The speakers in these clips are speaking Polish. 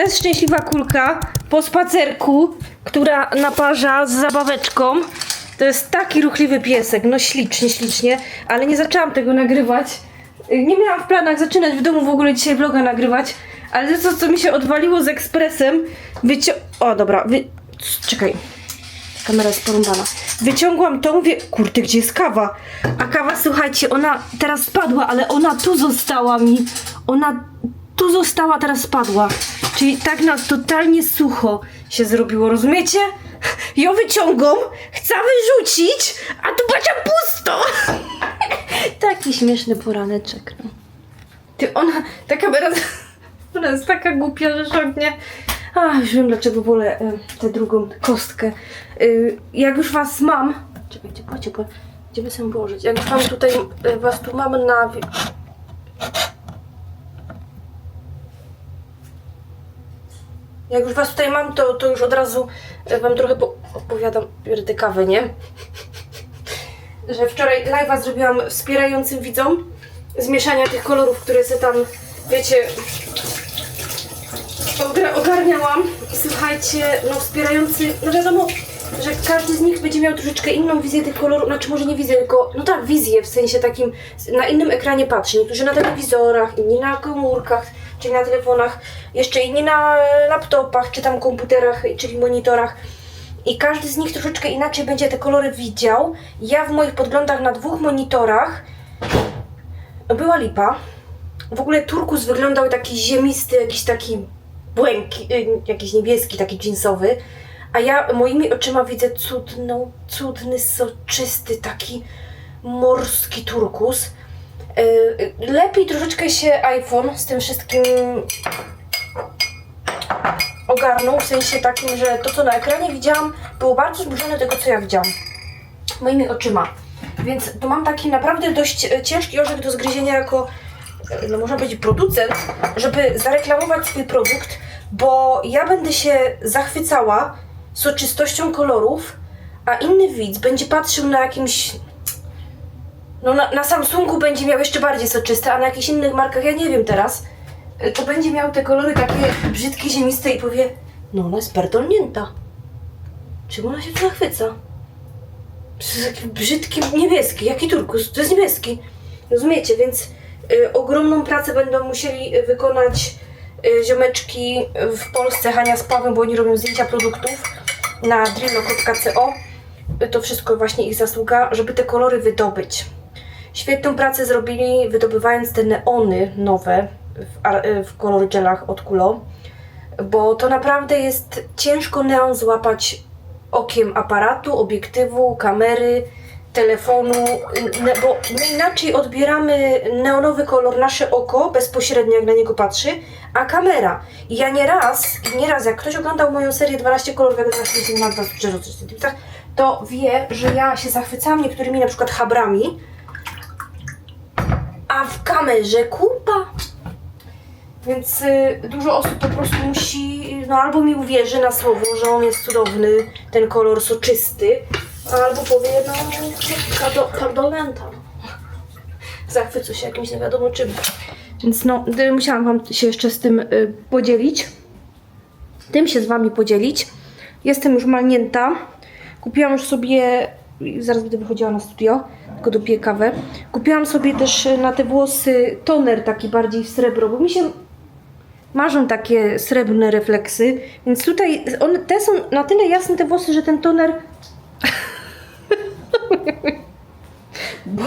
To jest szczęśliwa kulka po spacerku, która naparza z zabaweczką. To jest taki ruchliwy piesek, no ślicznie, ślicznie, ale nie zaczęłam tego nagrywać. Nie miałam w planach zaczynać w domu w ogóle dzisiaj vloga nagrywać, ale to, co mi się odwaliło z ekspresem, wycią... O, dobra, wy... czekaj. Kamera jest porąbana. Wyciągłam tą, mówię, kurde, gdzie jest kawa? A kawa, słuchajcie, ona teraz spadła, ale ona tu została mi. Ona tu została, teraz spadła. Czyli tak na totalnie sucho się zrobiło, rozumiecie? Ją wyciągam, chcę wyrzucić, a tu bacia pusto. Taki śmieszny poraneczek, no. Ty, ona, ta kamera, ona jest taka głupia, że szoknie. A, już wiem dlaczego wolę e, tę drugą kostkę. E, jak już was mam... Po, gdzie by sobie położyć? Jak już mam tutaj, e, was tu mam na... Jak już was tutaj mam, to, to już od razu e, wam trochę po, opowiadam, biorę tę kawę, nie? Że wczoraj live'a zrobiłam wspierającym widzom zmieszania tych kolorów, które se tam, wiecie, ogarniałam. I słuchajcie, no wspierający, no wiadomo, że każdy z nich będzie miał troszeczkę inną wizję tych kolorów, znaczy może nie wizję, tylko, no tak, wizję w sensie takim, na innym ekranie patrzy. Niektórzy na telewizorach, inni na komórkach, czyli na telefonach, jeszcze inni na laptopach, czy tam komputerach, czyli monitorach. I każdy z nich troszeczkę inaczej będzie te kolory widział. Ja w moich podglądach na dwóch monitorach była lipa. W ogóle turkus wyglądał taki ziemisty, jakiś taki błęki, y, jakiś niebieski, taki jeansowy. A ja moimi oczyma widzę cudną, cudny, soczysty, taki morski turkus. Y, Lepiej troszeczkę się iPhone z tym wszystkim ogarnął, w sensie takim, że to co na ekranie widziałam było bardzo zbliżone do tego co ja widziałam moimi oczyma. Więc tu mam taki naprawdę dość e, ciężki orzech do zgryzienia jako, e, no można powiedzieć, producent, żeby zareklamować swój produkt, bo ja będę się zachwycała soczystością kolorów, a inny widz będzie patrzył na jakimś no na, na Samsungu będzie miał jeszcze bardziej soczyste, a na jakichś innych markach, ja nie wiem teraz, y, to będzie miał te kolory takie brzydkie, ziemiste i powie, no ona jest perdolnięta. Czym ona się tu zachwyca? Jest taki brzydki niebieski, jaki turkus, to jest niebieski. Rozumiecie, więc y, ogromną pracę będą musieli y, wykonać y, ziomeczki w Polsce, Hania z Pawłem, bo oni robią zdjęcia produktów na drillo.co. To wszystko właśnie ich zasługa, żeby te kolory wydobyć. Świetną pracę zrobili, wydobywając te neony nowe w, y, w kolor od Kulo, bo to naprawdę jest ciężko neon złapać okiem aparatu, obiektywu, kamery, telefonu, y, bo my inaczej odbieramy neonowy kolor, nasze oko bezpośrednio jak na niego patrzy, a kamera. I ja nieraz, nieraz jak ktoś oglądał moją serię 12 kolorów, jak na na centymetrach, to wie, że ja się zachwycałam niektórymi na przykład habrami, a w kamerze kupa. Więc y, dużo osób po prostu musi, no albo mi uwierzy na słowo, że on jest cudowny, ten kolor soczysty, albo powie, no, kardolenta. Zachwycę się jakimś nie wiadomo czym. Więc no, musiałam wam się jeszcze z tym y, podzielić. Tym się z wami podzielić. Jestem już malnięta. Kupiłam już sobie, zaraz będę wychodziła na studio, tylko dopiję kawę. Kupiłam sobie też y, na te włosy toner taki bardziej w srebro, bo mi się marzą takie srebrne refleksy, więc tutaj one, te są na tyle jasne te włosy, że ten toner Bo,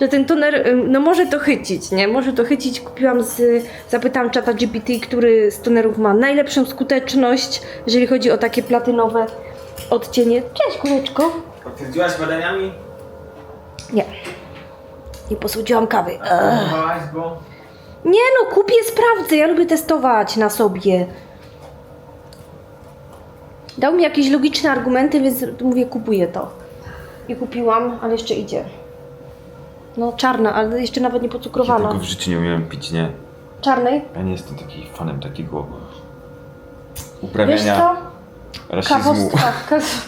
że ten toner, no może to chycić, nie? Może to chycić. Kupiłam z, zapytałam czata GPT, który z tonerów ma najlepszą skuteczność, jeżeli chodzi o takie platynowe odcienie. Cześć, kuleczko. Potwierdziłaś badaniami? Nie. Nie posłudziłam kawy. Próbowałaś, bo... Nie no, kupię, sprawdzę. Ja lubię testować na sobie. Dał mi jakieś logiczne argumenty, więc mówię, kupuję to. I kupiłam, ale jeszcze idzie. No, czarna, ale jeszcze nawet nie Ja pocukrowana. tego w życiu nie umiałem pić, nie. Czarnej? Ja nie jestem taki fanem takiego Wiesz uprawiania co? rasizmu. Kawostwa. Kaw...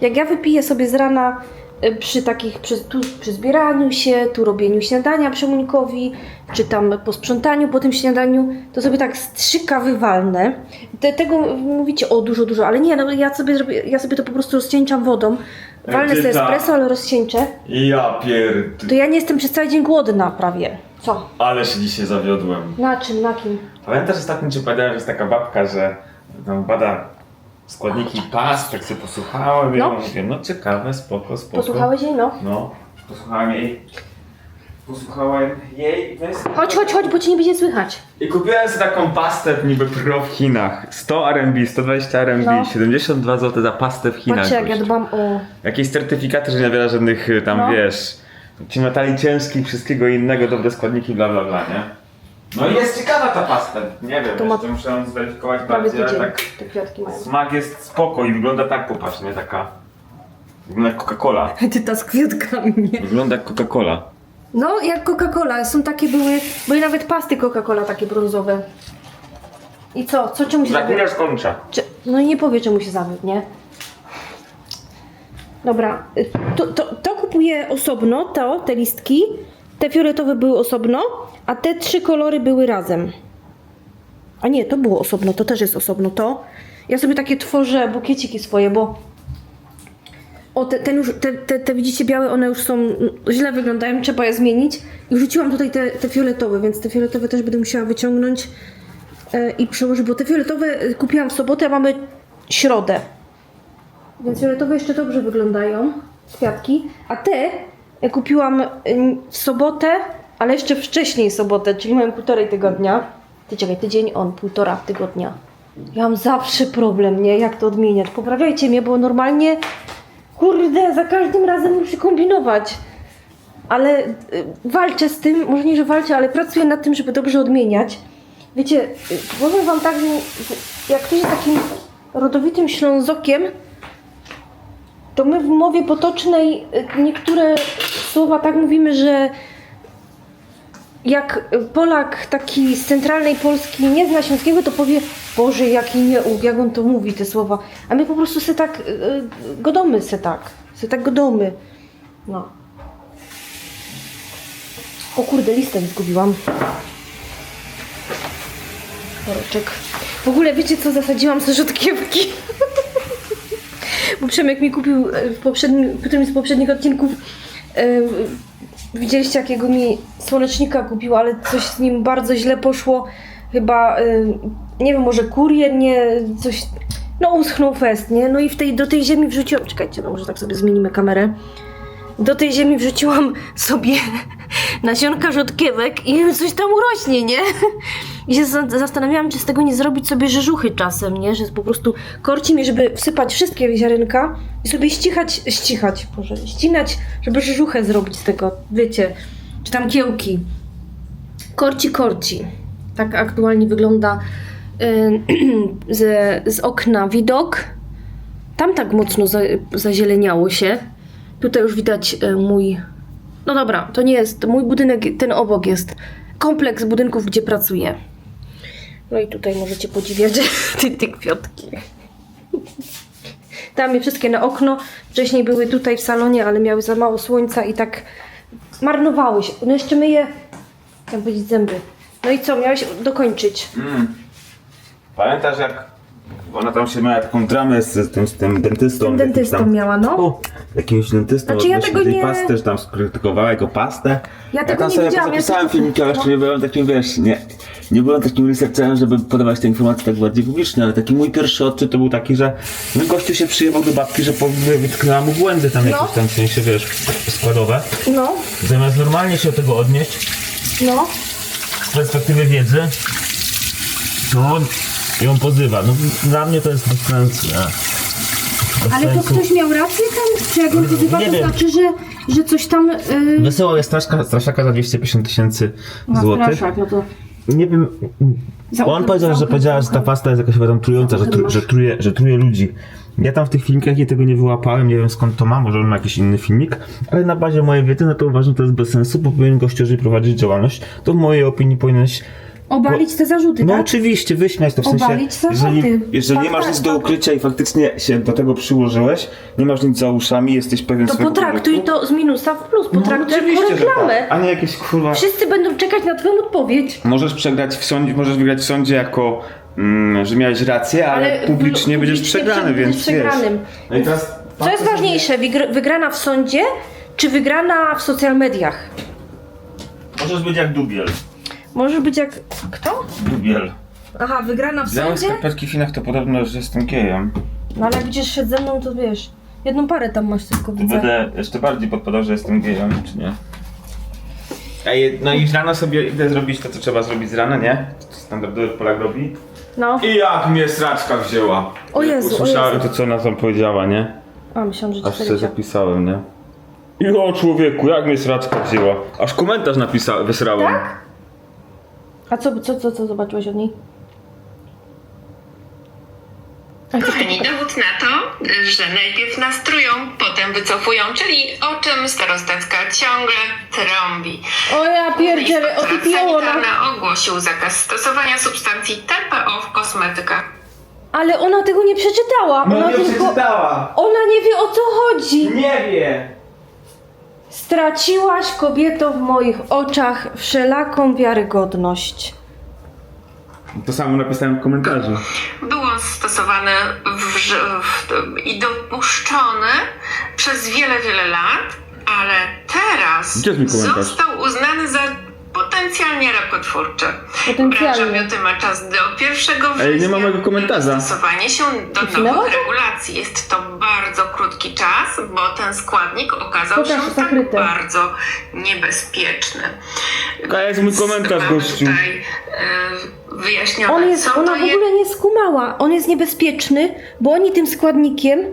Jak ja wypiję sobie z rana y, przy takich, przy, tu przy zbieraniu się, tu robieniu śniadania Przemunikowi, czy tam po sprzątaniu po tym śniadaniu, to sobie tak z trzy kawy walnę. Te, tego mówicie, o dużo, dużo, ale nie, no ja sobie, ja sobie to po prostu rozcieńczam wodą. Walnę ty sobie ta- espresso, ale rozcieńczę. Ja pierd... To ja nie jestem przez cały dzień głodna prawie. Co? Ale się dzisiaj zawiodłem. Na czym, na kim? Pamiętasz ostatnio ci powiedziałem, że jest taka babka, że tam bada składniki past, tak sobie posłuchałem i No. ja mówię, no ciekawe, spoko, spoko. Posłuchałeś jej? No. No, posłuchałem jej. Posłuchałem jej, weź... Chodź, chodź, chodź, bo ci nie będzie słychać. I kupiłem sobie taką pastę niby pro w Chinach. 100 RMB, 120 RMB, No. 72 zł za pastę w Chinach. Patrzcie, jak ja dbam o... Jakieś certyfikaty, że nie zawiera żadnych y, tam, No. wiesz, ci metali ciężkich, wszystkiego innego, dobre składniki, bla bla bla, nie? No i jest ciekawa ta pasta. Nie wiem, To to ma- muszę ją zweryfikować Prawie bardziej, ale tydzień tak te kwiatki mają. smak jest spoko i wygląda tak, popatrz, nie? Taka... Wygląda jak Coca-Cola. Ty ta z kwiatkami, nie? Wygląda jak Coca-Cola. No, jak Coca-Cola. Są takie były, były nawet pasty Coca-Cola takie brązowe. I co? Co czemu się Za zawiódł? chwilę skończę. Czy, no i nie powie, czemu się zawiódł, nie? Dobra, y, to, to, to kupuję osobno, to, te listki. Te fioletowe były osobno, a te trzy kolory były razem. A nie, to było osobno, to też jest osobno. To. Ja sobie takie tworzę bukieciki swoje, bo o, te, ten już, te, te, te widzicie białe, one już są mm, źle wyglądają, trzeba je zmienić. I wrzuciłam tutaj te, te fioletowe, więc te fioletowe też będę musiała wyciągnąć e, i przełożyć, bo te fioletowe e, kupiłam w sobotę, a mamy środę. Więc fioletowe jeszcze dobrze wyglądają, kwiatki. A te e, kupiłam w sobotę, ale jeszcze wcześniej sobotę, czyli mam półtorej tygodnia. Ty czekaj, tydzień on, półtora tygodnia. Ja mam zawsze problem, nie? Jak to odmieniać? Poprawiajcie mnie, bo normalnie, kurde, za każdym razem muszę kombinować. Ale y, walczę z tym, może nie, że walczę, ale pracuję nad tym, żeby dobrze odmieniać. Wiecie, y, powiem wam tak, że jak ktoś jest takim rodowitym ślązokiem, to my w mowie potocznej y, niektóre słowa tak mówimy, że jak Polak taki z centralnej Polski nie zna śląskiego, to powie Boże, jaki jak on to mówi, te słowa. A my po prostu se tak y, y, godomy se tak, se tak godomy. No. O kurde, listek zgubiłam. Woreczek. W ogóle wiecie co, zasadziłam sobie rzodkiewki. Bo Przemek mi kupił e, w poprzednim, w którymś z poprzednich odcinków e, Widzieliście jakiego mi słonecznika kupił, ale coś z nim bardzo źle poszło. Chyba, e, nie wiem, może kurier, nie, coś... No uschnął fest, nie? No i w tej, do tej ziemi wrzuciłam... Czekajcie, no może tak sobie zmienimy kamerę. Do tej ziemi wrzuciłam sobie nasionka rzodkiewek i coś tam urośnie, nie? I się za- zastanawiałam, czy z tego nie zrobić sobie rzeżuchy czasem, nie? Że po prostu korci mnie, żeby wsypać wszystkie ziarenka i sobie ścichać, ścichać, może ścinać, żeby rzeżuchę zrobić z tego, wiecie, czy tam kiełki. Korci, korci. Tak aktualnie wygląda y, ze, z okna widok. Tam tak mocno za, zazieleniało się. Tutaj już widać e, mój. No dobra, to nie jest mój budynek, ten obok jest kompleks budynków, gdzie pracuję. No i tutaj możecie podziwiać te, te kwiatki. Dałam je wszystkie na okno. Wcześniej były tutaj w salonie, ale miały za mało słońca i tak marnowały się. No jeszcze myję, chciałam powiedzieć zęby. No i co, miałeś dokończyć? Mm. Pamiętasz jak ona tam się miała taką dramę z, z, tym, z tym dentystą? Tym jakimś dentystą tam, miała, no. O, jakimś dentystą Znaczy, ja tego tej nie- pasty, że tam skrytykowała jego pastę. Ja tego tam nie sobie widziałam, ja zapisałem tylko- filmiki, ale jeszcze no. nie byłem takim, wiesz, nie, nie byłem takim researcherem, żeby podawać te informacje tak bardziej publicznie, ale taki mój pierwszy odczyt to był taki, że no, gościu się przyjebał do babki, że wytknęła mu błędy tam jakieś tam w sensie, wiesz, składowe. No, Zamiast normalnie się do tego odnieść, no. z perspektywy wiedzy, to ją pozywa. No dla mnie to jest bez sensu. Nie? Bez Ale to sensu. ktoś miał rację tam? Czy jak on pozywa, Nie to wiem. znaczy, że, że coś tam... Yy... Wysyłał jest straszka, straszaka za 250 tysięcy złotych. no to... Nie wiem. Za On powiedział, że powiedziała, że ta pasta jest jakaś tam trująca, że, tru, że, truje, że truje ludzi. Ja tam w tych filmikach nie tego nie wyłapałem, nie wiem skąd to ma, może on ma jakiś inny filmik, ale na bazie mojej wiedzy, no to uważam, że to jest bez sensu, bo powinien gościu, jeżeli prowadzić działalność, to w mojej opinii powinieneś Obalić te zarzuty, No tak? oczywiście, wyśmiać to w sensie. Obalić zarzuty. Jeżeli, jeżeli nie Tak, masz tak, nic do tak. ukrycia i faktycznie się do tego przyłożyłeś, nie masz nic za uszami, jesteś pewien To swojego potraktuj produktu. to z minusa w plus, No, potraktuj jako oczywiście, że reklamę. tak. A nie jakieś kurwa. Wszyscy będą czekać na twoją odpowiedź. Możesz przegrać w sądzie, możesz wygrać w sądzie jako, mm, że miałeś rację, ale, Ale publicznie będziesz publicznie przegrany, więc przegranym. wiesz. No i teraz Co jest ważniejsze, wygr- wygrana w sądzie, czy wygrana w social mediach? Możesz być jak Dubiel. Może być jak... Kto? Dubiel. Aha, wygrana w Zamiast sądzie? skarpetki w Chinach to podobno, że jestem gejem. No ale jak będziesz szedł ze mną, to wiesz, jedną parę tam masz tylko widzę. będę jeszcze bardziej podpadał, że jestem gejem, czy nie? A je, no i rano sobie idę zrobić to, co trzeba zrobić z rana, nie? To standardowy Polak robi. No. I jak mnie sraczka wzięła. O Jezu, o Usłyszałem Jezu. to, co ona tam powiedziała, nie? A, myślałam, że Aż ci sobie powiedział. zapisałem, nie? I o człowieku, jak mnie sraczka wzięła. Aż komentarz napisałem, wysrałem. Tak? A co, co, co, co zobaczyłeś od niej? Kochani, dowód na to, że najpierw nastrują, potem wycofują, czyli o czym starostacka ciągle trąbi. O ja pierdzielę, o ty Inspektorat piołona. sanitarny ogłosił zakaz stosowania substancji TPO w kosmetykach. Ale ona tego nie przeczytała. No Ona nie tylko... przeczytała. Ona nie wie o co chodzi. Nie wie. Straciłaś kobieto w moich oczach wszelaką wiarygodność. To samo napisałem w komentarzu. Było stosowane w, w, i dopuszczone przez wiele, wiele lat, ale teraz Gdzie jest komentarz? został uznany za potencjalnie rakotwórczy. Potencjalnie. Branża ma czas do 1 września. Ej, nie ma mojego komentarza. Stosowanie się do nowych to? regulacji. Jest to bardzo krótki czas, bo ten składnik okazał Pokaż, się tak bardzo niebezpieczny. A jest mój komentarz, Mamy gościu. tutaj e, wyjaśnione, On jest, co ona to w ogóle nie skumała. On jest niebezpieczny, bo oni tym składnikiem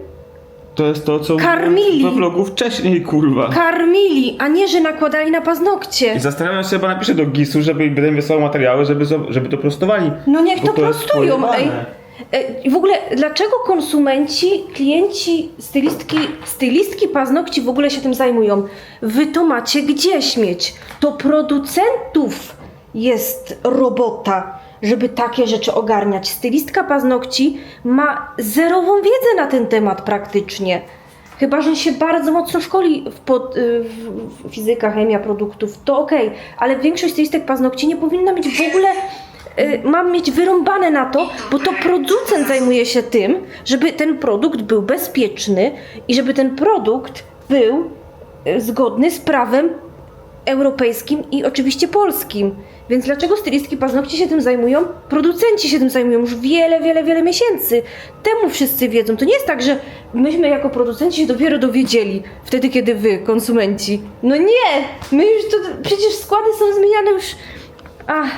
To jest to, co Karmili. we vlogu wcześniej, kurwa. karmili, a nie, że nakładali na I paznokcie. zastanawiam się, bo napiszę do GIS-u, żeby im wysłał materiały, żeby, zo- żeby to prostowali. No niech Bo to jest prostują, ej. pojebane. E, I w ogóle, dlaczego konsumenci, klienci, stylistki, stylistki paznokci w ogóle się tym zajmują? Wy to macie gdzie śmieć? To producentów jest robota, żeby takie rzeczy ogarniać. Stylistka paznokci ma zerową wiedzę na ten temat praktycznie. Chyba, że się bardzo mocno szkoli w, pod, y, w, fizyka, chemia produktów, to okej, ale większość stylistek paznokci nie powinna mieć w ogóle y, mam mieć wyrąbane na to, bo to producent zajmuje się tym, żeby ten produkt był bezpieczny i żeby ten produkt był y, zgodny z prawem europejskim i oczywiście polskim. Więc dlaczego stylistki paznokci się tym zajmują? Producenci się tym zajmują już wiele, wiele, wiele miesięcy. Temu wszyscy wiedzą. To nie jest tak, że myśmy jako producenci się dopiero dowiedzieli wtedy, kiedy wy, konsumenci. No nie! My już to, przecież składy są zmieniane już... Ach,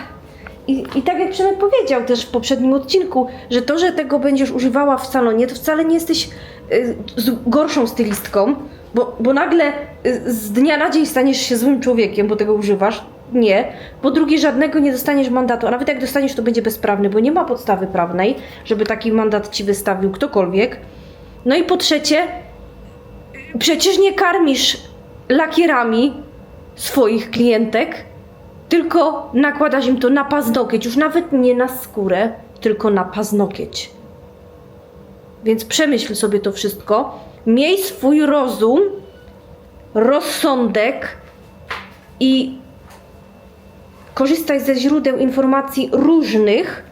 i, I tak jak Przemek powiedział też w poprzednim odcinku, że to, że tego będziesz używała w salonie, to wcale nie jesteś y, gorszą stylistką, bo, bo nagle y, z dnia na dzień staniesz się złym człowiekiem, bo tego używasz. Nie. Po drugie, żadnego nie dostaniesz mandatu, a nawet jak dostaniesz, to będzie bezprawny, bo nie ma podstawy prawnej, żeby taki mandat ci wystawił ktokolwiek. No i po trzecie, przecież nie karmisz lakierami swoich klientek, tylko nakładasz im to na paznokieć, już nawet nie na skórę, tylko na paznokieć. Więc przemyśl sobie to wszystko. Miej swój rozum, rozsądek i korzystaj ze źródeł informacji różnych,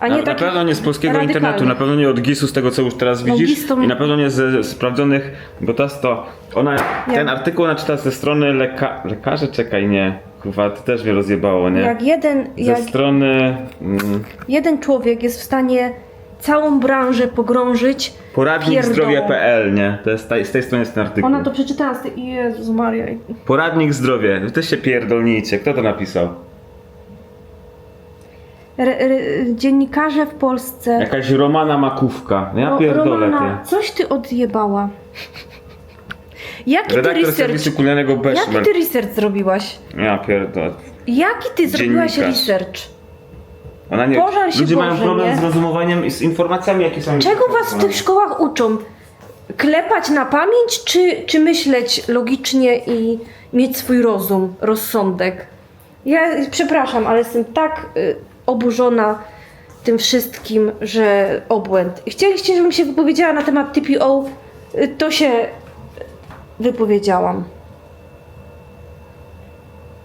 a nie Na, na pewno nie z polskiego radykalnych. internetu, na pewno nie od GIS-u, z tego co już teraz No, widzisz. To- I na pewno nie ze sprawdzonych, bo teraz to ona, ten artykuł ona czyta ze strony leka, lekarza, czekaj, nie. Kurwa, to też mnie rozjebało, nie? Jak jeden, Ze jak strony mm, jeden człowiek jest w stanie całą branżę pogrążyć, poradnik zdrowie.pl, nie? To jest, ta- z tej strony jest ten artykuł. ona to przeczytała z tej... Jezus Maria. Poradnik zdrowie. Wy też się pierdolnijcie. Kto to napisał? Dziennikarze w Polsce. Jakaś Romana Makówka. Ja pierdolę Romana, ty. coś ty odjebała. Jaki ty Redaktor research? serwisu kulinarnego Jaki ty research zrobiłaś? Ja pierdolę. Jaki ty zrobiłaś Dziennikarz. research? Ona nie... Pożal się Ludzie mają problem nie? z rozumowaniem i z informacjami, jakie są... Czego was w tych szkołach uczą? Klepać na pamięć, czy, czy myśleć logicznie i mieć swój rozum, rozsądek? Ja przepraszam, ale jestem tak y, oburzona tym wszystkim, że obłęd. Chcieliście, żebym się wypowiedziała na temat TPO, to się wypowiedziałam.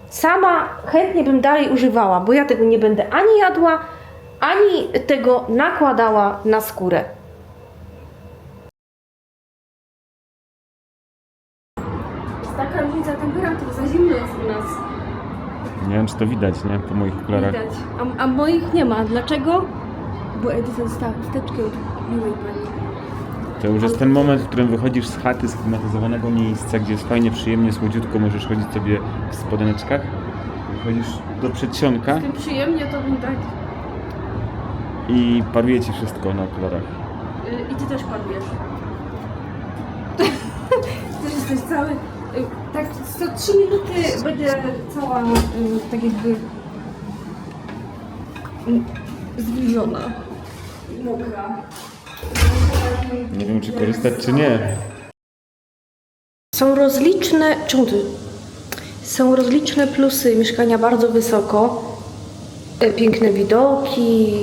Sama chętnie bym dalej używała, bo ja tego nie będę ani jadła, ani tego nakładała na skórę. Nie wiem, czy to widać, nie? Po moich okularach. Widać. A, a moich nie ma. Dlaczego? Bo Edyta dostała chusteczkę od miłej pani. To już jest ten moment, w którym wychodzisz z chaty, z klimatyzowanego miejsca, gdzie jest fajnie, przyjemnie, słodziutko, możesz chodzić sobie w spodeneczkach. Wychodzisz do przedsionka Tym przyjemnie to bym tak... i paruje ci wszystko na okularach. Y, I ty też padniesz. też jesteś cały... Tak, co trzy minuty będę cała y, tak jakby... y, Zbliżona. Mokra. Nie wiem, czy korzystać, czy nie. Są rozliczne. Czemu ty? Są rozliczne plusy mieszkania bardzo wysoko. E, Piękne widoki.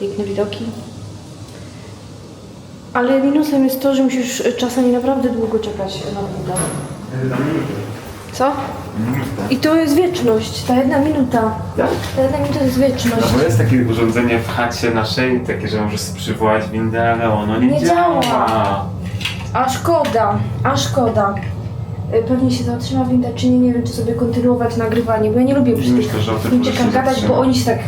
Piękne widoki. Ale minusem jest to, że musisz czasami naprawdę długo czekać na budę. Co? I to jest wieczność. Ta jedna minuta. Ta jedna minuta to jest wieczność. No bo jest takie urządzenie w chacie naszej, takie, że możesz przywołać windę, ale ono nie, Nie działa. działa. A szkoda, a szkoda. Y, Pewnie się zatrzyma winda, czy nie, nie wiem, czy sobie kontynuować nagrywanie, bo ja nie lubię przy Myślę, tych że o tym może się gadać, bo oni się tak...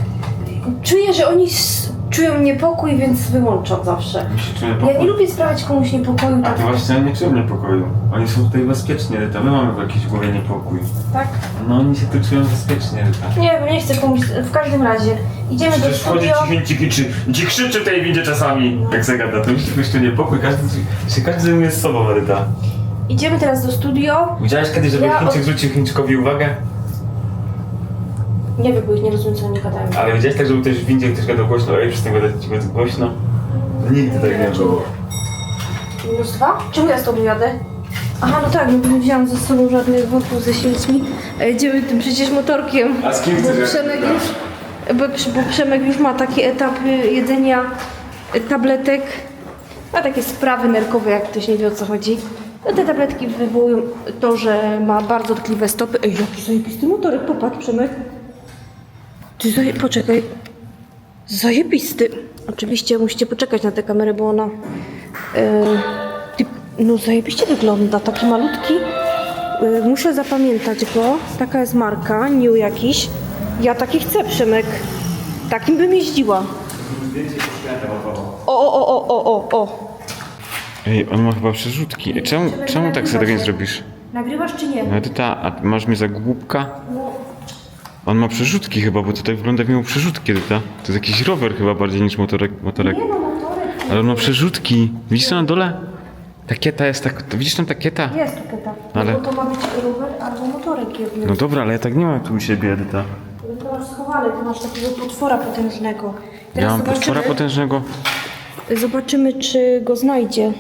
Czuję, że oni s- czują niepokój, więc wyłączam zawsze. Mi się czuje Ja pokój. nie lubię sprawiać komuś niepokoju, A tak? to właśnie oni nie czują niepokoju. Oni są tutaj bezpiecznie, Ryta. My mamy w jakiejś głowie niepokój. tak? No oni się tu czują bezpiecznie, Ryta. Nie wiem, nie chcę komuś... W każdym razie, idziemy do Przecież wchodzi studio. ci chęci krzyczy, ci krzyczy w tej windzie czasami, jak zagada. To myślisz, że tu niepokój, każdy, się każdy zajmuje z sobą, Ryta. Idziemy teraz do studio. Widziałeś kiedyś, żeby Ja Chińczyk od- zwrócił Chińczykowi uwagę? Nie wiem, bo ich nie rozumiem, co oni gadają. Ale widziałeś tak, żeby ktoś w windzie ktoś gadał głośno, ej, przestań gadać ci gadać głośno? Nigdy tak nie było. Minus dwa? Czemu ja z tobą jadę? Aha, no tak, no bo nie wziąłam ze sobą żadnych wątków ze śmiecmi. E, Jedziemy tym przecież motorkiem. A z kim Bo chcesz Przemek jechać? już, bo, bo Przemek już ma taki etap y, jedzenia y, tabletek. Ma takie sprawy nerkowe, jak ktoś nie wie o co chodzi. No te tabletki wywołują to, że ma bardzo dotkliwe stopy. Ej, jaki zajebisty motorek, popatrz Przemek. Ty zaje... poczekaj. Zajebisty. Oczywiście musicie poczekać na tę kamerę, bo ona... e, ty, no zajebiście wygląda, taki malutki. E, muszę zapamiętać go. Taka jest marka, New jakiś. Ja taki chcę, Przemek. Takim bym jeździła. O, o, o, o, o, o, o. Ej, on ma chyba przerzutki. Czemu, czemu tak sobie nie zrobisz? Nagrywasz czy nie? No Ryta, a masz mnie za głupka? On ma przerzutki chyba, bo tutaj wygląda jak miał przerzutki, Ryta. To jest jakiś rower chyba bardziej niż motorek. motorek. Nie no, motorek. Ale on ma przerzutki. Widzisz to na dole? Takieta jest tak. To widzisz tam takieta? Jest keta. Ale- No bo to ma być rower albo motorek jedny. No dobra, ale ja tak nie mam tu u siebie, Edyta. To masz schowane, ty masz takiego potwora potężnego. Ja mam potwora potężnego. Zobaczymy, czy go znajdzie.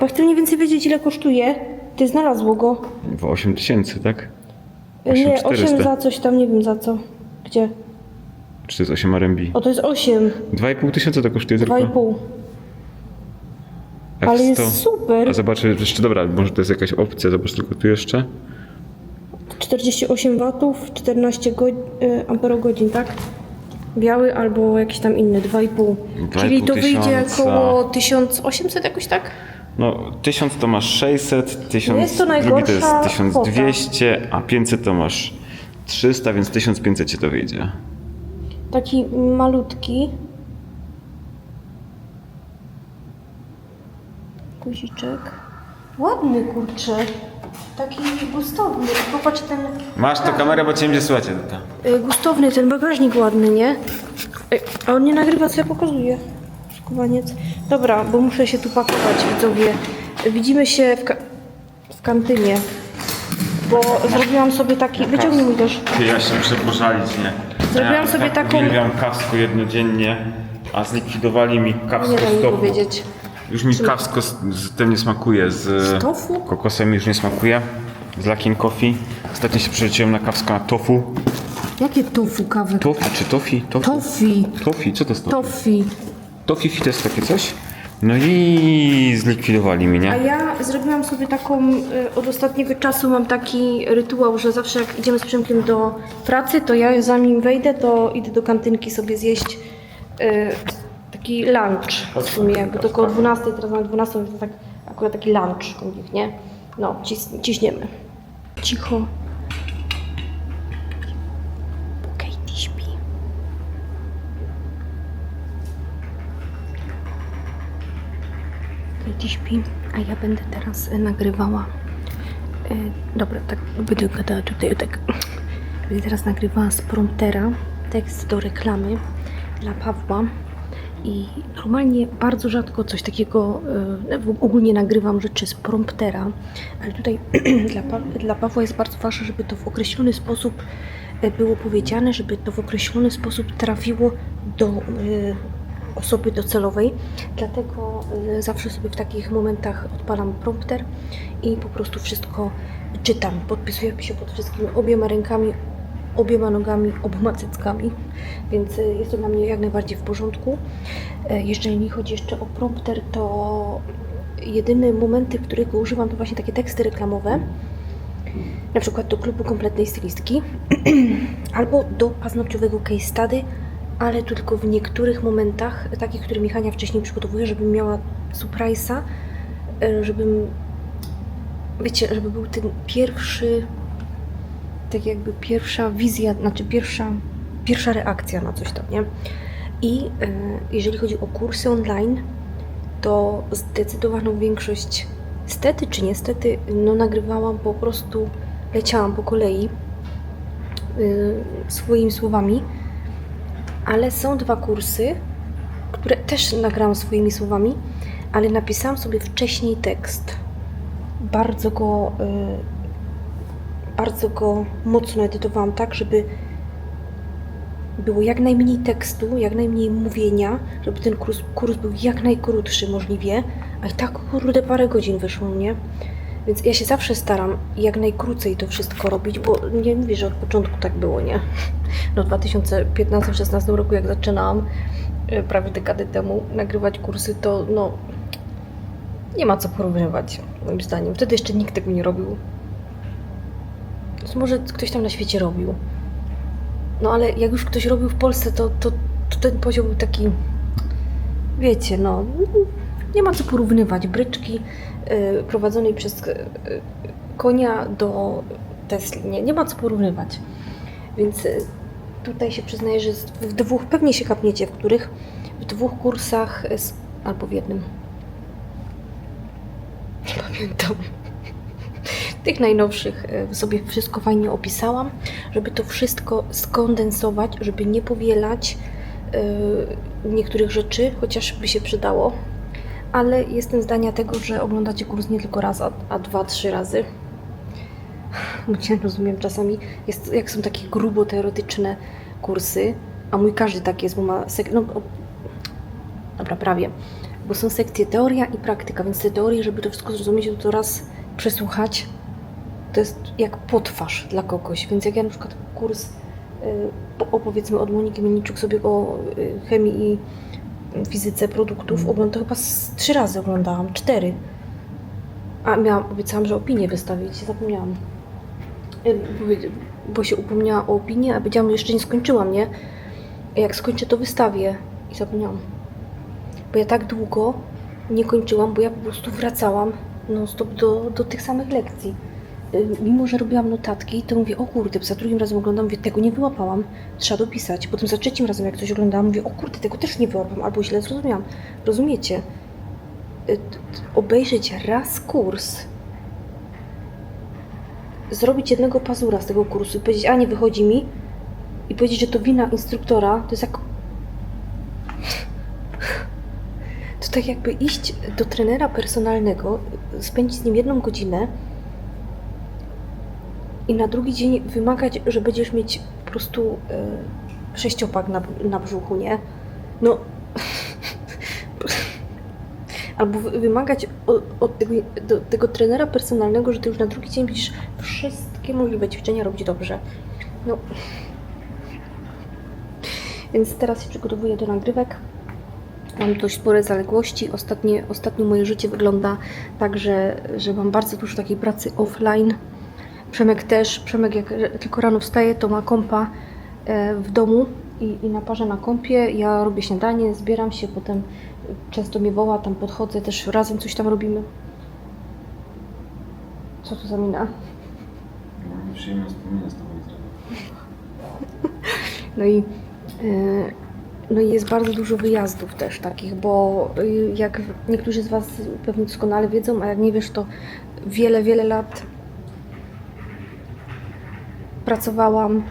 Bo chcę mniej więcej wiedzieć, ile kosztuje. Ty znalazło go. W 8 tysięcy, tak? Nie, 8400. 8 za coś tam, nie wiem za co. Gdzie? Czy to jest 8 RMB? O, to jest 8, 2,5 tysiąca to kosztuje tylko. 2,5. F100. Ale jest super. A zobaczę jeszcze, dobra, może to jest jakaś opcja, zobacz tylko tu jeszcze. 48 watów, 14 go, y, amperogodzin, tak? Biały albo jakiś tam inny, 2,5. Czyli to wyjdzie tysiąca. około 1800 jakoś tak? No, 1000 to masz 600, 1000, jest to drugi to jest najgorsza 1200, a 500 to masz 300, więc 1500 ci to wyjdzie. Taki malutki. Guziczek. Ładny kurczę. Taki gustowny. Popatrz ten Masz tę kamerę, bo cię będzie słychać, Edyta. y, gustowny, ten bagażnik ładny, nie? A on nie nagrywa, co ja pokazuję. Dobra, bo muszę się tu pakować, widzowie. Widzimy się w, ka- w kantynie. Bo zrobiłam sobie taki... Wyciągnij mi też. Ty, ja się muszę pożalić, nie? Zrobiłam ja sobie tak taką- uwielbiam kawsko jednodziennie, a zlikwidowali mi kawsko Nie dam z tofu. powiedzieć. Już mi kawsko z, z tym nie smakuje, z, Z tofu? kokosem już nie smakuje. z Lakiem Coffee. Ostatnio się przerzuciłem na kawsko na tofu. Jakie tofu kawy? Tofi czy tofi? Tofu. Tofi. Tofi, co to jest tofi? Tofi. Tofi to jest takie coś? No i zlikwidowali mnie, A ja zrobiłam sobie taką, y, od ostatniego czasu mam taki rytuał, że zawsze jak idziemy z Przemkiem do pracy, to ja zanim wejdę, to idę do kantynki sobie zjeść y, taki lunch w sumie, bo to około 12, teraz mamy 12, więc to tak akurat taki lunch u nich, nie? No, ciśniemy. Cicho. Katie śpi. Katie śpi, a ja będę teraz e, nagrywała. E, dobra, tak będę gadała tutaj, tak. Będę teraz nagrywała z promptera tekst do reklamy dla Pawła. I normalnie bardzo rzadko coś takiego, e, w- ogólnie nagrywam rzeczy z promptera, ale tutaj dla, pa, dla Pawła jest bardzo ważne, żeby to w określony sposób było powiedziane, żeby to w określony sposób trafiło do osoby docelowej. Dlatego e, zawsze sobie w takich momentach odpalam prompter i po prostu wszystko czytam. Podpisuję się pod wszystkim obiema rękami, obiema nogami, oboma cyckami, więc e, jest to dla mnie jak najbardziej w porządku. E, Jeżeli chodzi jeszcze o prompter, to jedyne momenty, których go używam, to właśnie takie teksty reklamowe. Na przykład do klubu kompletnej stylistki albo do paznokciowego case study, ale tylko w niektórych momentach, takich, które Michania wcześniej przygotowuje, żebym miała surprise'a, e, żebym, wiecie, żeby był ten pierwszy, tak jakby pierwsza wizja, znaczy pierwsza, pierwsza reakcja na coś tam, nie? I e, jeżeli chodzi o kursy online, to zdecydowaną większość, stety czy niestety, no nagrywałam po prostu, leciałam po kolei y, swoimi słowami, ale są dwa kursy, które też nagrałam swoimi słowami, ale napisałam sobie wcześniej tekst. Bardzo go, y, bardzo go mocno edytowałam tak, żeby było jak najmniej tekstu, jak najmniej mówienia, żeby ten kurs, kurs był jak najkrótszy możliwie, a i tak kurde parę godzin wyszło, nie? Więc ja się zawsze staram jak najkrócej to wszystko robić, bo nie mówię, że od początku tak było, nie? No w 2015-16 roku jak zaczynałam, e, prawie dekadę temu, nagrywać kursy, to no nie ma co porównywać, moim zdaniem. Wtedy jeszcze nikt tego nie robił. Więc może ktoś tam na świecie robił. No ale jak już ktoś robił w Polsce, to, to, to ten poziom był taki, wiecie, no, nie ma co porównywać. Bryczki y, prowadzonej przez y, konia do Tesli, nie, nie ma co porównywać. Więc y, tutaj się przyznaję, że w dwóch, pewnie się kapniecie, w których, w dwóch kursach, albo w jednym. Nie pamiętam. Tych najnowszych sobie wszystko fajnie opisałam, żeby to wszystko skondensować, żeby nie powielać niektórych rzeczy, chociaż by się przydało. Ale jestem zdania tego, że oglądacie kurs nie tylko raz, a, a dwa, trzy razy. Nie rozumiem czasami, jest, jak są takie grubo teoretyczne kursy, a mój każdy tak jest, bo ma sek- no, dobra, prawie, bo są sekcje teoria i praktyka, więc te teorie, żeby to wszystko zrozumieć, to, to raz przesłuchać, to jest jak potwarz dla kogoś. Więc jak ja na przykład kurs, y, po- o, powiedzmy od Moniki Mieniczuk sobie o y, chemii i fizyce produktów oglądam, to chyba z trzy razy oglądałam, cztery. A miałam, obiecałam, że opinię wystawić, zapomniałam. Bo się upomniała o opinię, a powiedziałam, że jeszcze nie skończyłam, nie? Jak skończę, to wystawię. I zapomniałam. Bo ja tak długo nie kończyłam, bo ja po prostu wracałam non stop do, do tych samych lekcji. Y, Mimo, że robiłam notatki, to mówię, o kurde, za drugim razem oglądam, mówię, tego nie wyłapałam, trzeba dopisać. Potem za trzecim razem, jak coś oglądałam, mówię, o kurde, tego też nie wyłapam, albo źle zrozumiałam. Rozumiecie? Y, Obejrzeć raz kurs, zrobić jednego pazura z tego kursu i powiedzieć, a nie wychodzi mi, i powiedzieć, że to wina instruktora, to jest jak to tak jakby iść do trenera personalnego, spędzić z nim jedną godzinę i na drugi dzień wymagać, że będziesz mieć po prostu e, sześciopak na, na brzuchu, nie? No. Albo wy- wymagać od, od tego, do, tego trenera personalnego, że ty już na drugi dzień będziesz wszystkie możliwe ćwiczenia robić dobrze. No. Więc teraz się przygotowuję do nagrywek. Mam dość spore zaległości. Ostatnie, ostatnio moje życie wygląda tak, że, że mam bardzo dużo takiej pracy offline. Przemek też. Przemek jak tylko rano wstaje, to ma kompa e, w domu i, i naparza na kąpie. Ja robię śniadanie, zbieram się, potem często mnie woła, tam podchodzę, też razem coś tam robimy. Co tu za mina? Wspomnienia z tobą No i, e, no i jest bardzo dużo wyjazdów też takich, bo jak niektórzy z Was pewnie doskonale wiedzą, a jak nie wiesz, to wiele, wiele lat pracowałam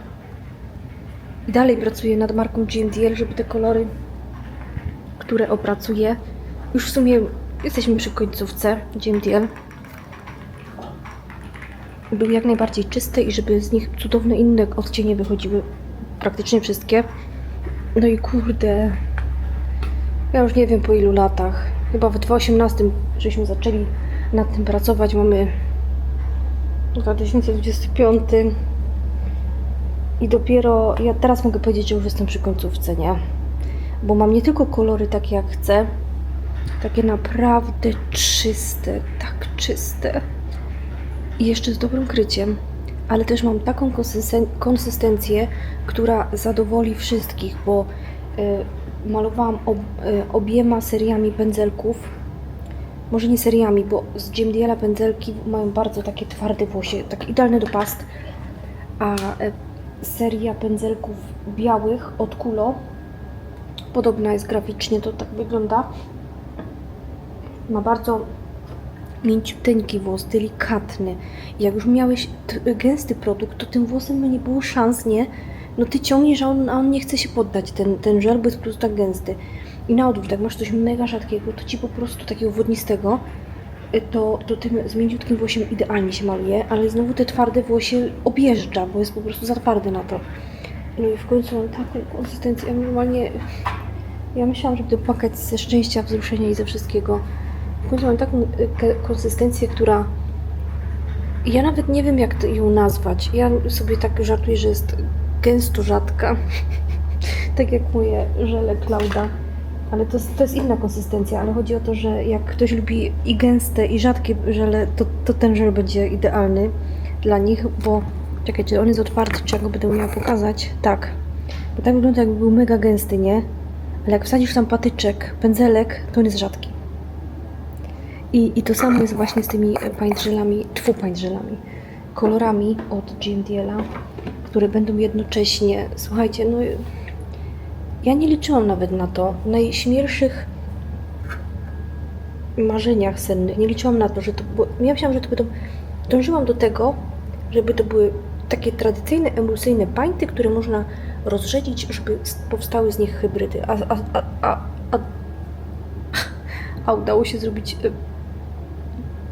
i dalej pracuję nad marką GMDL, żeby te kolory, które opracuję, już w sumie jesteśmy przy końcówce GMDL, były jak najbardziej czyste i żeby z nich cudowne inne odcienie wychodziły praktycznie wszystkie. No i kurde, ja już nie wiem po ilu latach. Chyba w 2018 żeśmy zaczęli nad tym pracować. Mamy 2025 i dopiero ja teraz mogę powiedzieć, że już jestem przy końcówce, nie? Bo mam nie tylko kolory takie jak chcę, takie naprawdę czyste, tak czyste i jeszcze z dobrym kryciem, ale też mam taką konsysten- konsystencję, która zadowoli wszystkich, bo y, malowałam ob, y, obiema seriami pędzelków. Może nie seriami, bo z GMDL pędzelki mają bardzo takie twarde włosie, taki idealny do past, a y, seria pędzelków białych od Kulo podobna jest graficznie, to tak wygląda. Ma bardzo mięciuteńki włos, delikatny. Jak już miałeś gęsty produkt, to tym włosem nie było szans, nie? No ty ciągniesz, a on, a on nie chce się poddać, ten, ten żel, bo jest po prostu tak gęsty. I na odwrót, jak masz coś mega rzadkiego, to ci po prostu takiego wodnistego, to, to tym z mięciutkim włosiem idealnie się maluje, ale znowu te twarde włosie objeżdża, bo jest po prostu za twardy na to. No i w końcu mam taką konsystencję, ja normalnie... Ja myślałam, że będę płakać ze szczęścia, wzruszenia i ze wszystkiego. W końcu mam taką ke- konsystencję, która. Ja nawet nie wiem, jak ją nazwać. Ja sobie tak żartuję, że jest gęsto rzadka. tak jak moje żele Klauda. Ale to, to jest inna konsystencja, ale chodzi o to, że jak ktoś lubi i gęste, i rzadkie żele, to, to ten żel będzie idealny dla nich, bo czekajcie, on jest otwarty, czy ja go będę miała pokazać? Tak. Bo tak wygląda, jakby był mega gęsty, nie? Ale jak wsadzisz tam patyczek, pędzelek, to on jest rzadki. I, I to samo jest właśnie z tymi paintżelami, tfu paintżelami, kolorami od GMDL-a, które będą jednocześnie, słuchajcie, no ja nie liczyłam nawet na to. W najśmielszych marzeniach sennych nie liczyłam na to, że to, bo ja myślałam, że to będą, dążyłam do tego, żeby to były takie tradycyjne, emulsyjne painty, które można rozrzedzić, żeby powstały z nich hybrydy. A, a, a, a, a, a udało się zrobić y,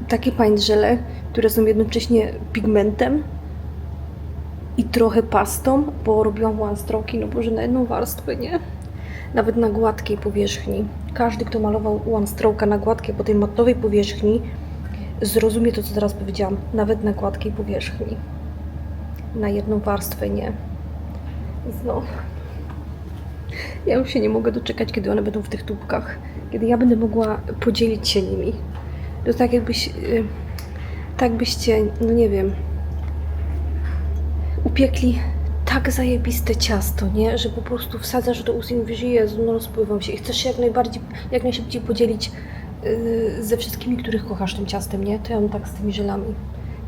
takie paint żele, które są jednocześnie pigmentem i trochę pastą, bo robiłam one stroki, no boże, na jedną warstwę, nie? Nawet na gładkiej powierzchni. Każdy, kto malował one stroke'a na gładkiej, po tej matowej powierzchni, zrozumie to, co teraz powiedziałam. Nawet na gładkiej powierzchni. Na jedną warstwę, nie? No... Ja już się nie mogę doczekać, kiedy one będą w tych tubkach. Kiedy ja będę mogła podzielić się nimi. To tak jakbyś... y, Tak byście, no nie wiem... Upiekli tak zajebiste ciasto, nie? Że po prostu wsadzasz do ust i mówisz, Jezu, no rozpływam się i chcesz się jak najbardziej, jak najszybciej podzielić yy, ze wszystkimi, których kochasz tym ciastem, nie? To ja mam tak z tymi żelami.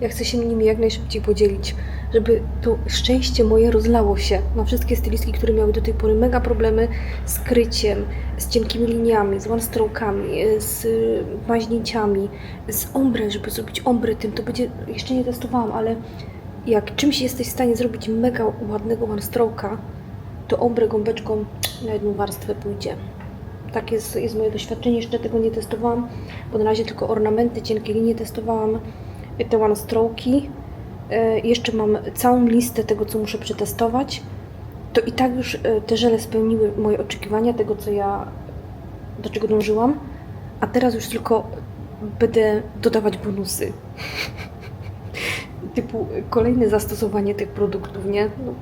Ja chcę się nimi jak najszybciej podzielić, żeby to szczęście moje rozlało się na wszystkie stylistki, które miały do tej pory mega problemy z kryciem, z cienkimi liniami, z one stroke'ami, yy, z yy, maźnięciami, z ombre, żeby zrobić ombre tym, to będzie, jeszcze nie testowałam, ale jak czymś jesteś w stanie zrobić mega ładnego one to ombre gąbeczką na jedną warstwę pójdzie. Tak jest, jest moje doświadczenie, jeszcze tego nie testowałam, bo na razie tylko ornamenty, cienkie linie testowałam, te one stroke'i. E, Jeszcze mam całą listę tego, co muszę przetestować. To i tak już e, te żele spełniły moje oczekiwania, tego, co ja, do czego dążyłam, a teraz już tylko będę dodawać bonusy typu kolejne zastosowanie tych produktów, nie? No,